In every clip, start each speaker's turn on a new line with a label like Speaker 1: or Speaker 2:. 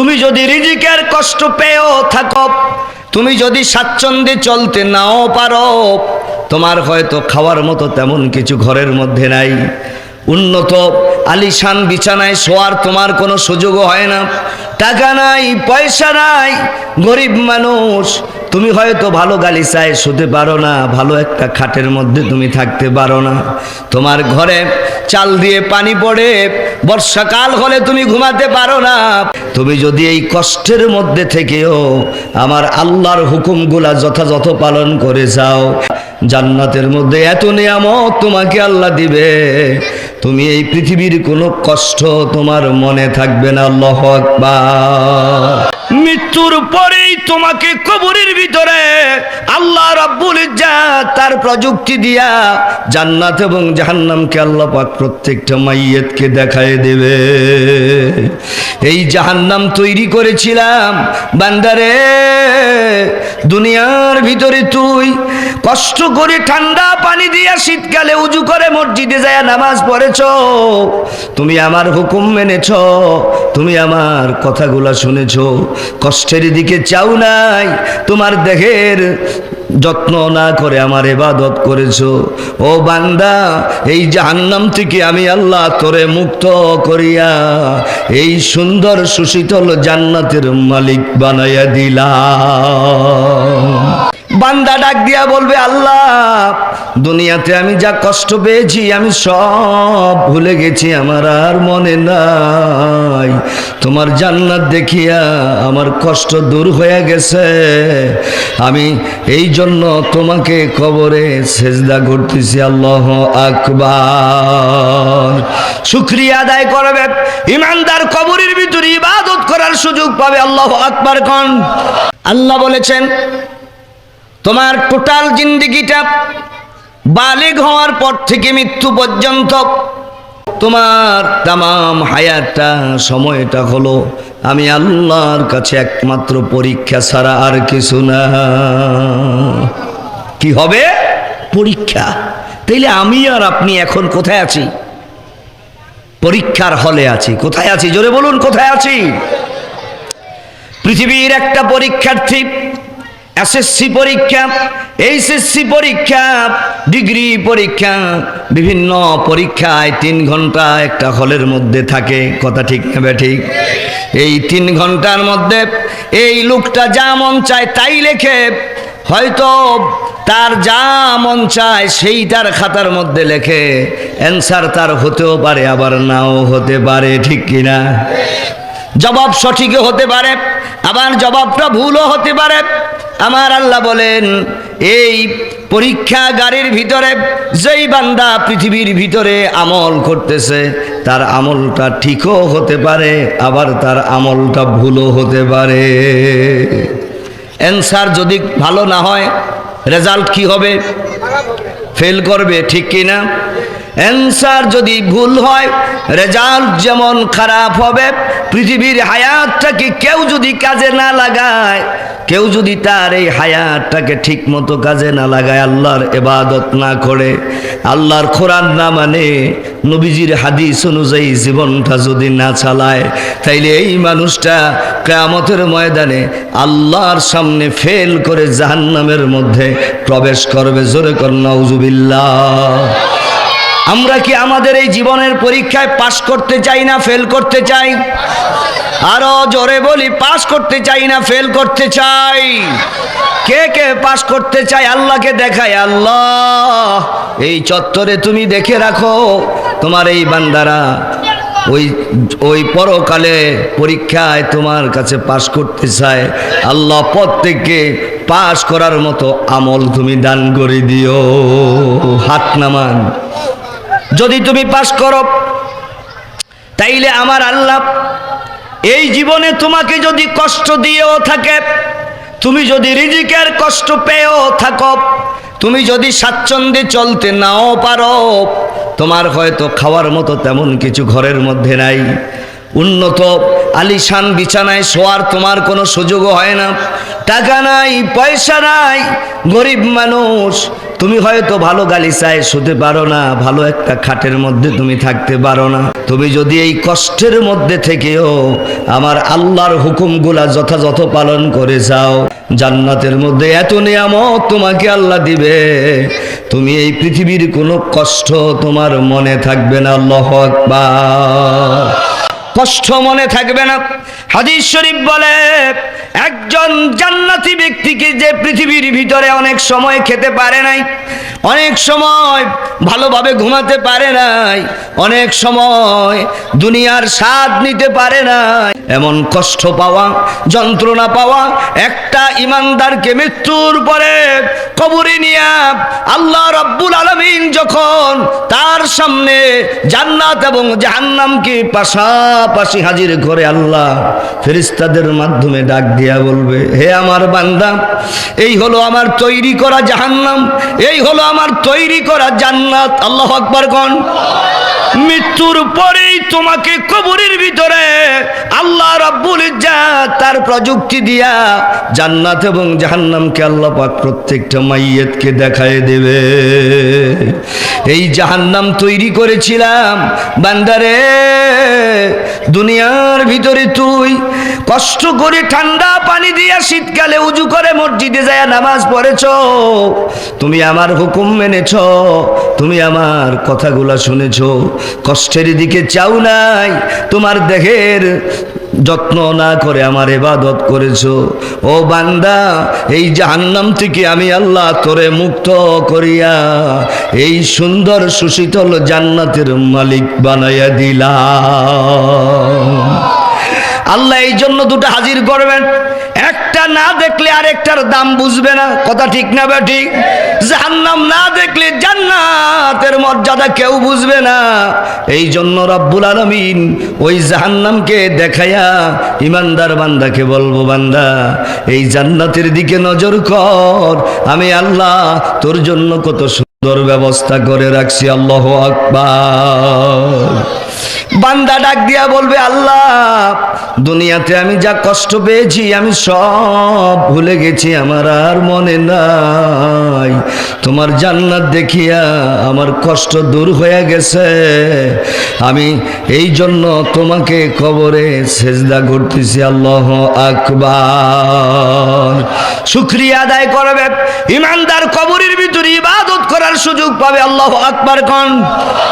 Speaker 1: তুমি যদি রিজিকের কষ্ট পেয়েও থাকো, তুমি যদি স্বাচ্ছন্দ্যে চলতে নাও পারো, তোমার হয়তো খাওয়ার মতো তেমন কিছু ঘরের মধ্যে নাই। উন্নত, আলিশান বিছানায় শোয়ার তোমার কোনো সুযোগও হয় না। টাকা নাই, পয়সা নাই, গরিব মানুষ, তুমি হয়তো ভালো গালিচায় শুতে পারো না, ভালো একটা খাটের মধ্যে তুমি থাকতে পারো না। তোমার ঘরে চাল দিয়ে পানি পড়ে, বর্ষাকাল হলে তুমি ঘুমাতে পারো না। তুমি যদি এই কষ্টের মধ্যে থেকেও আমার আল্লাহর হুকুমগুলা যথাযথ পালন করে যাও, জান্নাতের মধ্যে এত নিয়ামত তোমাকে আল্লাহ দিবে। তুমি এই পৃথিবীর কোনো কষ্ট তোমার মনে থাকবে না, আল্লাহ আকবার। মৃত্যুর পরেই তোমাকে কবরের ভিতরে আল্লাহ রাব্বুল ইজ্জাত তার প্রযুক্তি দিয়া জান্নাত এবং জাহান্নামকে আল্লাহ পাক প্রত্যেকটা মাইয়েতকে দেখায় দেবে। এই জাহান্নাম তৈরি করেছিলাম, বান্দারে, দুনিয়ার ভিতরে তুই কষ্ট করে ঠান্ডা পানি দিয়া শীতকালে উজু করে মসজিদে যায় নামাজ পড়েছ, তুমি আমার হুকুম মেনেছ তুমি আমার কথাগুলা শুনেছ, কষ্টের দিকে চাও নাই, তোমার দেহের যত্ন না করে আমার এবাদত করেছ। ও বান্দা, এই জাহান্নাম থেকে আমি আল্লাহ তোরে মুক্ত করিয়া এই সুন্দর সুশীতল জান্নাতের মালিক বানাইয়া দিলাম। বান্দা ডাক দিয়া বলবে, আল্লাহ, দুনিয়াতে আমি যা কষ্ট পেয়েছি, আমি সব ভুলে গেছি, আমার আর মনে নাই। তোমার জান্নাত দেখিয়া আমার কষ্ট দূর হয়ে গেছে। আমি এই জন্য তোমাকে কবরে সেজদা করতেছি, আল্লাহ আকবার। শুক্রিয়া আদায় করবে, ইমানদার কবরের ভিতরে ইবাদত করার সুযোগ পাবে, আল্লাহ আকবার কন। আল্লাহ বলেছেন তোমার টোটাল জিন্দিগিটা বালিগ হওয়ার পর থেকে মৃত্যু পর্যন্ত তোমার তামাম হায়াতটা, সময়টা হলো আমি আল্লাহর কাছে একমাত্র পরীক্ষা ছাড়া আর কিছু না। কি হবে? পরীক্ষা। তাইলে আমি আর আপনি এখন কোথায় আছি? পরীক্ষার হলে আছি। কোথায় আছি? জোরে বলুন, কোথায় আছি? পৃথিবীর একটা পরীক্ষার্থী এসএসসি পরীক্ষা এইচএসসি পরীক্ষা, ডিগ্রি পরীক্ষা, বিভিন্ন পরীক্ষায় তিন ঘণ্টা একটা হলের মধ্যে থাকে। কথা ঠিক নেবে ঠিক? এই তিন ঘণ্টার মধ্যে এই লোকটা যা মন চায় তাই লেখে। হয়তো তার যা মন চায় সেই তার খাতার মধ্যে লেখে। অ্যান্সার তার হতেও পারে, আবার নাও হতে পারে, ঠিক কিনা? জবাব সঠিকও হতে পারে, আবার জবাবটা ভুলও হতে পারে। আমার আল্লাহ বলেন, এই পরীক্ষাগারের ভিতরে, যেই বান্দা পৃথিবীর ভিতরে আমল করতেছে, তার আমলটা ঠিকও হতে পারে, আবার তার আমলটা ভুলও হতে পারে। অ্যান্সার যদি ভালো না হয়, রেজাল্ট কি হবে? ফেল করবে, ঠিক কিনা? অ্যান্সার যদি ভুল হয়, রেজাল্ট যেমন খারাপ হবে, পৃথিবীর হায়াতটাকে কেউ যদি কাজে না লাগায়, কেউ যদি তার এই হায়াতটাকে ঠিক মতো কাজে না লাগায়, আল্লাহর এবাদত না করে, আল্লাহর কোরআন না মানে নবীজির হাদিস অনুযায়ী জীবনটা যদি না চালায়, তাইলে এই মানুষটা কেয়ামতের ময়দানে আল্লাহর সামনে ফেল করে জাহান্নামের মধ্যে প্রবেশ করবে। জোরে কন্যা উজুবিল্লাহ আমরা কি আমাদের এই জীবনের পরীক্ষায় পাশ করতে চাই না ফেল করতে চাই? আরও জোরে বলি, পাশ করতে চাই না ফেল করতে চাই। কে কে পাশ করতে চাই আল্লাহকে দেখায়, আল্লাহ। এই চত্বরে তুমি দেখে রাখো, তোমার এই বান্দারা ওই ওই পরকালে পরীক্ষায় তোমার কাছে পাশ করতে চায়। আল্লাহ প্রত্যেককে পাশ করার মতো আমল তুমি দান করে দিও। হাত নামান। যদি তুমি পাশ করো, তাইলে আমার আল্লাহ এই জীবনে তোমাকে যদি কষ্ট দিয়েও থাকে, তুমি যদি রিজিকের কষ্ট পেয়েও থাকো, তুমি যদি স্বাচ্ছন্দ্যে চলতে নাও পারো, তোমার হয়তো খাওয়ার মতো তেমন কিছু ঘরের মধ্যে নাই। উন্নত আলিশান বিছানায় শোয়ার তোমার কোনো সুযোগও হয় না। টাকা নাই, পয়সা নাই, গরিব মানুষ তুমি হয়তো ভালো গালি গালিচায় শুতে পারো না। ভালো একটা খাটের মধ্যে তুমি থাকতে পারো না। তুমি যদি এই কষ্টের মধ্যে থেকেও আমার আল্লাহর হুকুমগুলা যথাযথ পালন করে যাও, জান্নাতের মধ্যে এত নিয়ামত তোমাকে আল্লাহ দিবে। তুমি এই পৃথিবীর কোনো কষ্ট তোমার মনে থাকবে না, আল্লাহ আকবার। কষ্ট মনে থাকবে না। হাদিস শরীফ বলে একজন জান্নাতি ব্যক্তিকে যে পৃথিবীর ভিতরে অনেক সময় খেতে পারে নাই অনেক সময় ভালোভাবে ঘুমাতে পারে নাই, অনেক সময় দুনিয়ার স্বাদ নিতে পারে নাই। এমন কষ্ট পাওয়া, যন্ত্রণা পাওয়া, একটা ইমানদারকে মৃত্যুর পরে কবরে নিয়ে আল্লাহ রব্বুল আলমিন যখন তার সামনে জান্নাত এবং জাহান্নামকে পাশাপাশি হাজির করে আল্লাহ ফেরিস্তাদের মাধ্যমে ডাক দিয়া বলবে, হে আমার বান্দা, এই হলো আমার তৈরি করা জাহান্নাম, এই হলো আমার তৈরি করা জান্নাত। আল্লাহ আকবর গণ মৃত্যুর পরেই তোমাকে কবরের ভিতরে আল্লাহ রাব্বুল ইজ্জাত তার প্রযুক্তি দিয়া জান্নাত এবং জাহান্নামকে আল্লাহ পাক প্রত্যেকটা মাইয়েতকে দেখায় দেবে। এই জাহান্নাম তৈরি করেছিলাম বান্দারে, দুনিয়ার ভিতরে তুই কষ্ট করে ঠান্ডা পানি দিয়া শীতকালে উজু করে মসজিদে যায় নামাজ পড়েছ। তুমি আমার হুকুম মেনেছ? তুমি আমার কথাগুলা শুনেছ। কষ্টের দিকে চাও নাই। তোমার দেহের যত্ন না করে আমার এবাদত করেছ। ও বান্দা, এই জাহান্নাম থেকে আমি আল্লাহ তোরে মুক্ত করিয়া এই সুন্দর সুশীতল জান্নাতের মালিক বানাইয়া দিলা আল্লাহ এই জন্য দুটো হাজির করবেন। একটা না দেখলে আরেকটার দাম বুঝবে না। কথা ঠিক না বা ঠিক? জাহান্নাম না দেখলে জান্নাতের মর্যাদা কেউ বুঝবে না। এই জন্য রব্বুল আলমিন ওই জাহান্নামকে দেখাইয়া ইমানদার বান্দাকে বলব, বান্দা, এই জান্নাতের দিকে নজর কর। আমি আল্লাহ তোর জন্য কত সুন্দর ব্যবস্থা করে রাখছি। আল্লাহ আকবার। বান্দা ডাক দিয়া বলবে, আল্লাহ, দুনিয়াতে আমি যা কষ্ট পেয়েছি, আমি সব ভুলে গেছি, আমার আর মনে নাই। তোমার জান্নাত দেখিয়া আমার কষ্ট দূর হয়ে গেছে। আমি এই জন্য তোমাকে কবরে সেজদা করতেছি, আল্লাহ আকবার। শুক্রিয়া আদায় করবে। ইমানদার কবরের ভিতরে করার সুযোগ পাবে আল্লাহ আকবার কন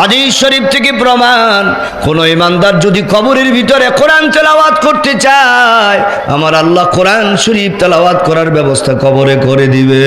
Speaker 1: হাদিস শরীফ থেকে প্রমাণ, কোন ইমানদার যদি কবরের ভিতরে কোরআন তেলাওয়াত করতে চায়, আমার আল্লাহ কোরআন শরীফ তেলাওয়াত করার ব্যবস্থা কবরে করে দিবে।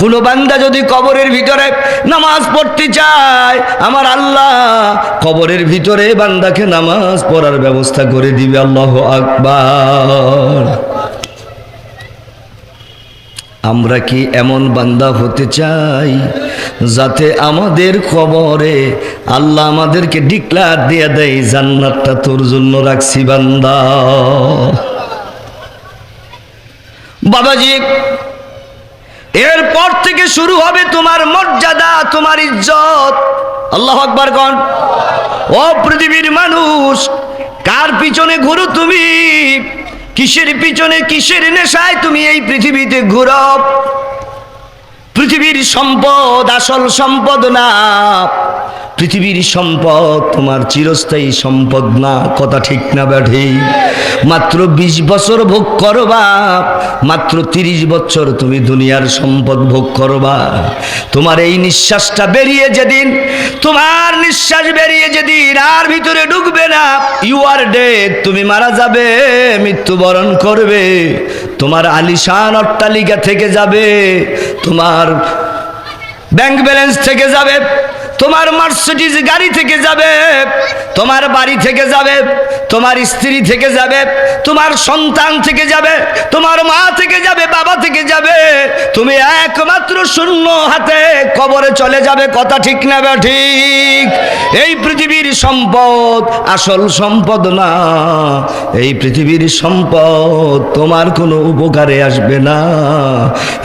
Speaker 1: কোন বান্দা যদি কবরের ভিতরে নামাজ পড়তে চায়, আমার আল্লাহ কবরের ভিতরে বান্দাকে নামাজ পড়ার ব্যবস্থা করে দিবে, আল্লাহ আকবার। আমরা কি এমন বান্দা হতে চাই যাতে আমাদের কবরে আল্লাহ আমাদেরকে ডিক্লার দিয়ে দেয়, জান্নাতটা তোর জন্য রাখছি বান্দা। বাবাজি, এরপর থেকে শুরু হবে তোমার মর্যাদা, তোমার ইজ্জত। আল্লাহ আকবার গণ ও পৃথিবীর মানুষ, কার পিছনে ঘুরো তুমি? কিসের পিছনে কিসের নেশায় তুমি এই পৃথিবীতে ঘুরো? পৃথিবীর সম্পদ আসল সম্পদ না। পৃথিবীর সম্পদ, তোমার চিরস্থায়ী সম্পদ না, কথা ঠিক না ব্যাঠি। মাত্র ২০ বছর ভোগ করবা মাত্র ৩০ বছর তুমি দুনিয়ার সম্পদ ভোগ করবা তোমার এই নিঃশ্বাসটা বেরিয়ে যেদিন, তোমার নিঃশ্বাস বেরিয়ে যেদিন, আর ভিতরে ঢুকবে না। ইউ আর ডেড তুমি মারা যাবে, মৃত্যুবরণ করবে। তোমার আলিশান অট্টালিকা থেকে যাবে, তোমার ব্যাংক ব্যালেন্স থেকে যাবে। তোমার মার্সিডিজ গাড়ি থেকে যাবে, তোমার বাড়ি থেকে যাবে, তোমার স্ত্রী থেকে যাবে, তোমার সন্তান থেকে যাবে, তোমার মা থেকে যাবে, বাবা থেকে যাবে, তুমি একমাত্র শূন্য হাতে কবরে চলে যাবে, কথা ঠিক না বা ঠিক? এই পৃথিবীর সম্পদ আসল সম্পদ না, এই পৃথিবীর সম্পদ তোমার কোনো উপকারে আসবে না।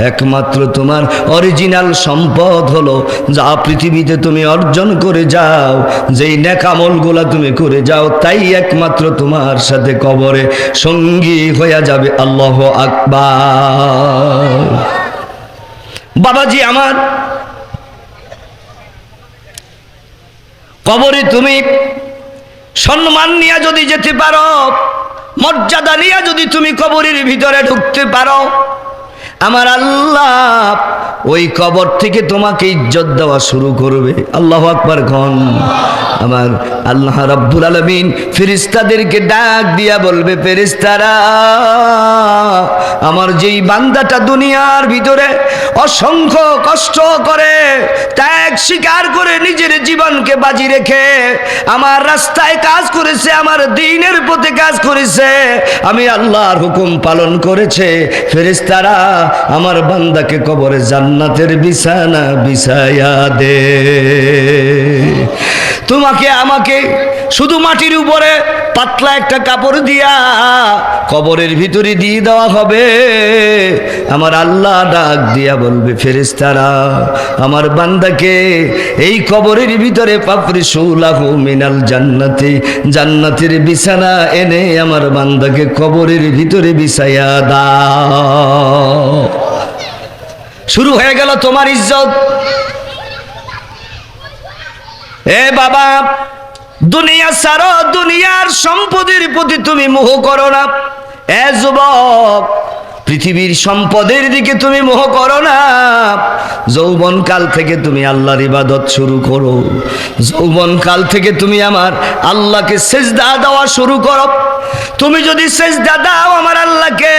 Speaker 1: একমাত্র তোমার অরিজিনাল সম্পদ হলো যা পৃথিবীতে তুমি অর্জন করে যাও, যেই নেকামলগুলা তুমি করে যাও, তাই একমাত্র তোমার সাথে কবরে সঙ্গী হইয়া যাবে। আল্লাহ আকবার। বাবাজি আমার, কবরে তুমি সম্মান নিয়ে যদি যেতে পারো, মর্যাদা নিয়ে যদি তুমি কবরের ভিতরে ঢুকতে পারো আমার আল্লাহ ওই কবর থেকে তোমাকে ইজ্জত দেওয়া শুরু করবে। আল্লাহ আকবার খন আমার আল্লাহ রাব্বুল আলমিন ফেরিস্তাদেরকে ডাক দিয়া বলবে ফেরিস্তারা আমার যেই বান্দাটা দুনিয়ার ভিতরে অসংখ্য কষ্ট করে, ত্যাগ স্বীকার করে নিজের জীবনকে বাজি রেখে আমার রাস্তায় কাজ করেছে, আমার দিনের পথে কাজ করেছে, আমি আল্লাহর হুকুম পালন করেছে। ফেরেস্তারা আমার বান্দাকে কবরে জান্নাতের বিছানা বিছায়া দে। তোমাকে, আমাকে শুধু মাটির উপরে পাতলা একটা কাপড় দিয়া কবরের ভিতরে দিয়ে দেওয়া হবে। আমার আল্লাহ ডাক দিয়া বলবে ফেরেস্তারা আমার বান্দাকে এই কবরের ভিতরে পাপড়ি সুলাহু মিনাল জান্নাতি, জান্নাতের বিছানা এনে আমার বান্দাকে কবরের ভিতরে বিছাইয়া দাও। শুরু হয়ে গেল তোমার ইজ্জত। এ বাবা দুনিয়া সারো দুনিয়ার সম্পদের প্রতি তুমি মোহ করো না। এ যুবক পৃথিবীর সম্পদের দিকে তুমি মোহ করো না। যৌবন কাল থেকে তুমি আল্লাহর ইবাদত শুরু করো। যৌবন কাল থেকে তুমি আমার আল্লাহকে সেজদা দেওয়া শুরু করো। তুমি যদি সেজদা দাও আমার আল্লাহকে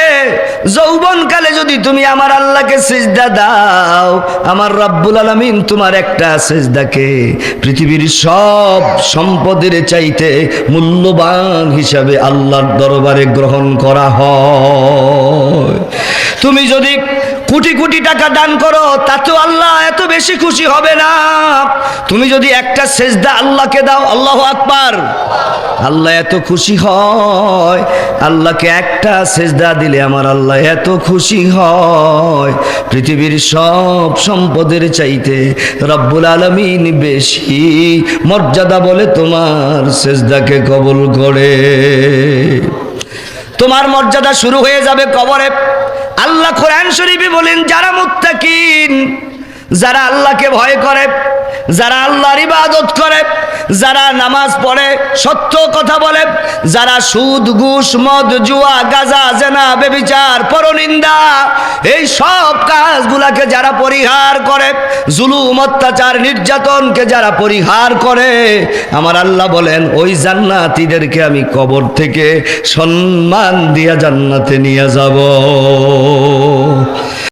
Speaker 1: যৌবন কালে যদি তুমি আমার আল্লাহকে সেজদা দাও, আমার রব্বুল আলমিন তোমার একটা সেজদাকে পৃথিবীর সব সম্পদের চাইতে মূল্যবান হিসাবে আল্লাহর দরবারে গ্রহণ করা হয়। তুমি যদি কোটি কোটি টাকা দান করো তাতেও আল্লাহ এত বেশি খুশি হবে না। তুমি যদি একটা সেজদা আল্লাহকে দাও, আল্লাহ আকবার, আল্লাহ এত খুশি হয়। আল্লাহকে একটা সেজদা দিলে আমার আল্লাহ এত খুশি হয়। পৃথিবীর সব সম্পদের চাইতে রব্বুল আলমিন বেশি। মর্যাদা বলে তোমার সেজদাকে কবল করে। তোমার মর্যাদা শুরু হয়ে যাবে কবরে। আল্লাহ কোরআন শরীফে বলেন, যারা মুত্তাকিন, যারা আল্লাহকে ভয় করে, যারা আল্লাহর ইবাদত করে যারা নামাজ পড়ে, সত্য কথা বলে। যারা সুদ, ঘুষ, মদ, জুয়া, গাজা, জেনা, বেবিচার, পরনিন্দা, এই সব কাজগুলাকে যারা পরিহার করে, জুলুম, অত্যাচার, নির্যাতনকে যারা পরিহার করে, আমার আল্লাহ বলেন, ওই জান্নাতীদেরকে আমি কবর থেকে সম্মান দিয়া জান্নাতে নিয়ে যাব।